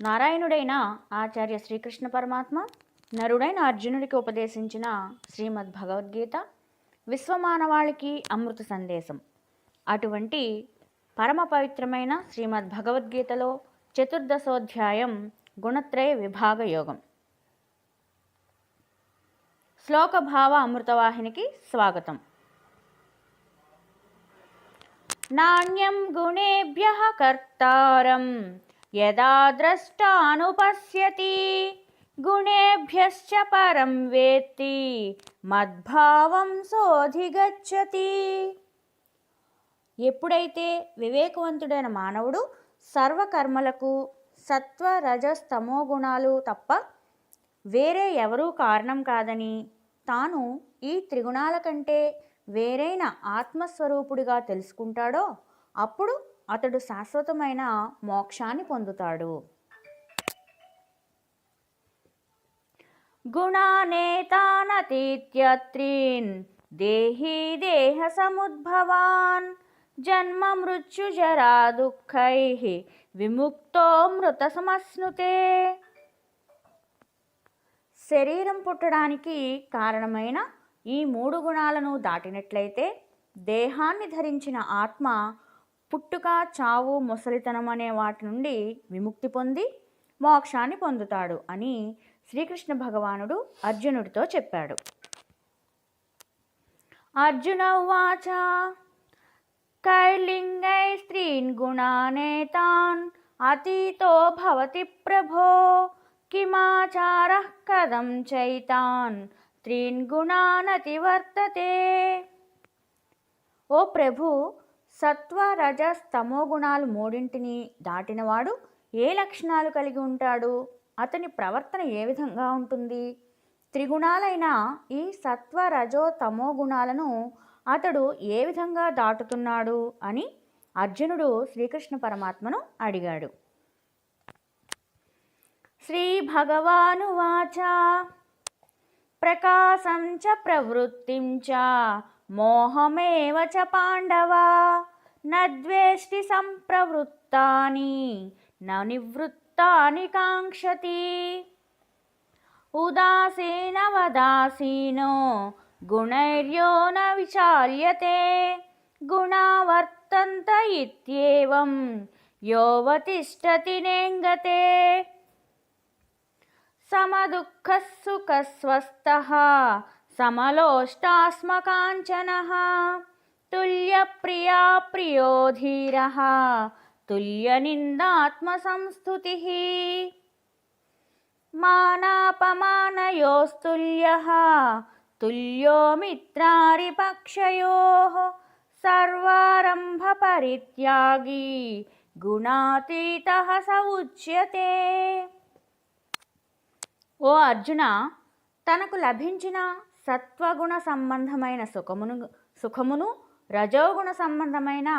నారాయణుడైన ఆచార్య శ్రీకృష్ణ పరమాత్మ నరుడైన అర్జునుడికి ఉపదేశించిన శ్రీమద్ భగవద్గీత విశ్వమానవాళికి అమృత సందేశం. అటువంటి పరమ పవిత్రమైన శ్రీమద్ భగవద్గీతలో చతుర్దశోధ్యాయం గుణత్రయ విభాగ యోగం. శ్లోక భావ అమృతవాహినికి స్వాగతం. నాణ్యం గుణేభ్య కర్తారం యదా ద్రష్టానుపశ్యతి. గుణేభ్యశ్చ పరం వేత్తి. మద్భావం సోధిగచ్చతి. ఎప్పుడైతే వివేకవంతుడైన మానవుడు సర్వకర్మలకు సత్వ రజస్తమో గుణాలు తప్ప వేరే ఎవరూ కారణం కాదని తాను ఈ త్రిగుణాల కంటే వేరైన ఆత్మస్వరూపుడిగా తెలుసుకుంటాడో అప్పుడు అతడు శాశ్వతమైన మోక్షాన్ని పొందుతాడు. గుణానేతానతీత్యత్రీన్ దేహీ దేహ సముద్భవాన్ జన్మ మృత్యుజరా దుఃఖై విముక్తో మృత సమస్నుతే శరీరం పుట్టడానికి కారణమైన ఈ మూడు గుణాలను దాటినట్లయితే దేహాన్ని ధరించిన ఆత్మ పుట్టుక చావు ముసలితనం అనే వాటి నుండి విముక్తి పొంది మోక్షాన్ని పొందుతాడు అని శ్రీకృష్ణ భగవానుడు అర్జునుడితో చెప్పాడు. అర్జున ఉవాచ కైర్లింగై స్త్రీన్ గుణానేతాన్ అతీతో భవతి ప్రభో కిమాచారः కదం చైతాన్ త్రీన్ గుణానతివర్తతే. ఓ ప్రభు సత్వ రజ స్తమో గుణాలు మూడింటిని దాటినవాడు ఏ లక్షణాలు కలిగి ఉంటాడు? అతని ప్రవర్తన ఏ విధంగా ఉంటుంది? త్రిగుణాలైన ఈ సత్వ రజో తమో గుణాలను అతడు ఏ విధంగా దాటుతున్నాడు అని అర్జునుడు శ్రీకృష్ణ పరమాత్మను అడిగాడు. శ్రీభగవానువాచ ప్రకాశం చ ప్రవృత్తిం చ మోహమేవ చ పాండవ. నద్వేష్టి సంప్రవృత్తాని న నివృత్తాని కాంక్షతి. ఉదాసీనవదాసీనో గుణైర్యో న విచాల్యతే. గుణావర్తంత ఇత్యేవం యోవతిష్టతి నేంగతే. సమదుఃఖసుఖస్వస్థ సమలోష్టాస్మకాంచన. तुल्यप्रिया प्रियो धीरः तुल्यनिन्दात्मसंस्तुतिः मानापमानयोस्तुल्यः तुल्यो मित्रारिपक्षयोः सर्वारम्भपरित्यागी गुणातीतः स उच्यते ఓ అర్జున తనకు లభించిన సత్వగుణ సంబంధమైన సుఖమును సుఖమును రజోగుణ సంబంధమైన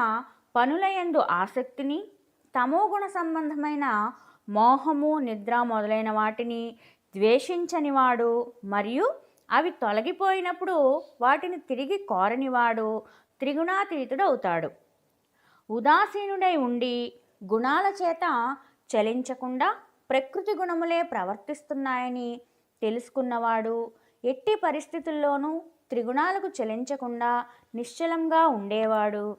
పనులయందు ఆసక్తిని తమోగుణ సంబంధమైన మోహము నిద్ర మొదలైన వాటిని ద్వేషించనివాడు మరియు అవి తొలగిపోయినప్పుడు వాటిని తిరిగి కోరనివాడు త్రిగుణాతీతుడు అవుతాడు ఉదాసీనుడై ఉండి గుణాల చేత చలించకుండా ప్రకృతి గుణములే ప్రవర్తిస్తున్నాయని తెలుసుకున్నవాడు ఎట్టి పరిస్థితుల్లోనూ త్రిగుణాలకు చెలించకుండా నిశ్చలంగా ఉండేవాడు.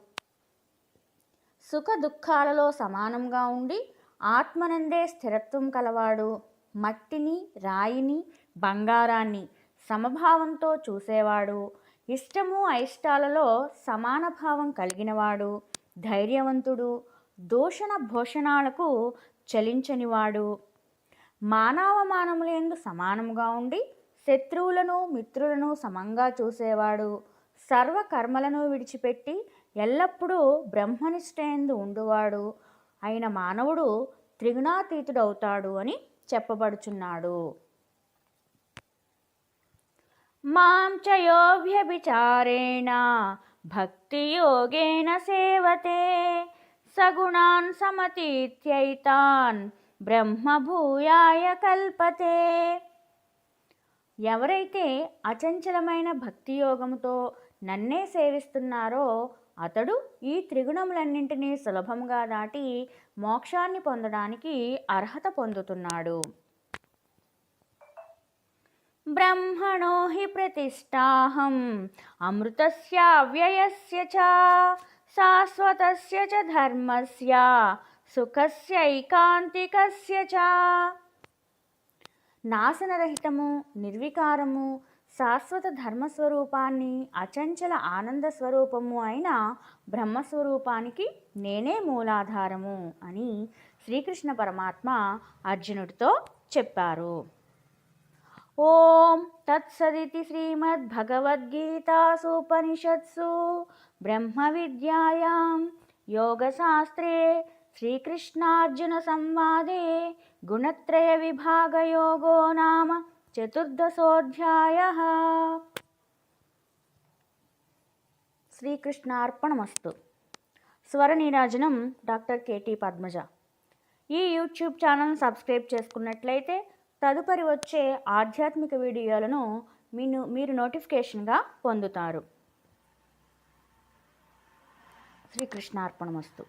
సుఖ దుఃఖాలలో సమానంగా ఉండి ఆత్మనందే స్థిరత్వం కలవాడు. మట్టిని రాయిని బంగారాన్ని సమభావంతో చూసేవాడు. ఇష్టము అయిష్టాలలో సమానభావం కలిగినవాడు. ధైర్యవంతుడు. దూషణ భూషణాలకు చలించనివాడు. మానవమానములందు సమానముగా ఉండి శత్రువులను మిత్రులను సమంగా చూసేవాడు. సర్వకర్మలను విడిచిపెట్టి ఎల్లప్పుడూ బ్రహ్మనిష్టయందు ఉండువాడు. అయిన మానవుడు త్రిగుణాతీతుడవుతాడు అని చెప్పబడుచున్నాడు. మాం చయోభ్యభిచారేణ భక్తియోగేన సేవతే సగుణాన్ సమతీత్యైతాన్ బ్రహ్మభూయాయ కల్పతే ఎవరైతే అచంచలమైన భక్తి యోగముతో నన్నే సేవిస్తున్నారో అతడు ఈ త్రిగుణములన్నింటినీ సులభంగా దాటి మోక్షాన్ని పొందడానికి అర్హత పొందుతున్నాడు. బ్రహ్మణో హి ప్రతిష్టాహం అమృతస్య వ్యయస్య చ శాశ్వతస్య చ ధర్మస్య సుఖస్యైకాంతికస్య చ నాశనరహితము నిర్వికారము శాశ్వత ధర్మస్వరూపాన్ని అచంచల ఆనంద స్వరూపము అయిన బ్రహ్మస్వరూపానికి నేనే మూలాధారము అని శ్రీకృష్ణ పరమాత్మ అర్జునుడితో చెప్పారు. ఓం తత్సదితి శ్రీమద్భగవద్గీతాసూపనిషత్సు బ్రహ్మ విద్యాయాం యోగశాస్త్రే శ్రీకృష్ణార్జున సంవాదే గుణత్రయ విభాగయోగో నామ చతుర్దశోధ్యాయ. శ్రీకృష్ణార్పణమస్తు. స్వరనీరాజనం డాక్టర్ కేటీ పద్మజ. ఈ యూట్యూబ్ ఛానల్ సబ్స్క్రైబ్ చేసుకున్నట్లయితే తదుపరి వచ్చే ఆధ్యాత్మిక వీడియోలను మీరు మీరు నోటిఫికేషన్గా పొందుతారు. శ్రీకృష్ణార్పణమస్తు.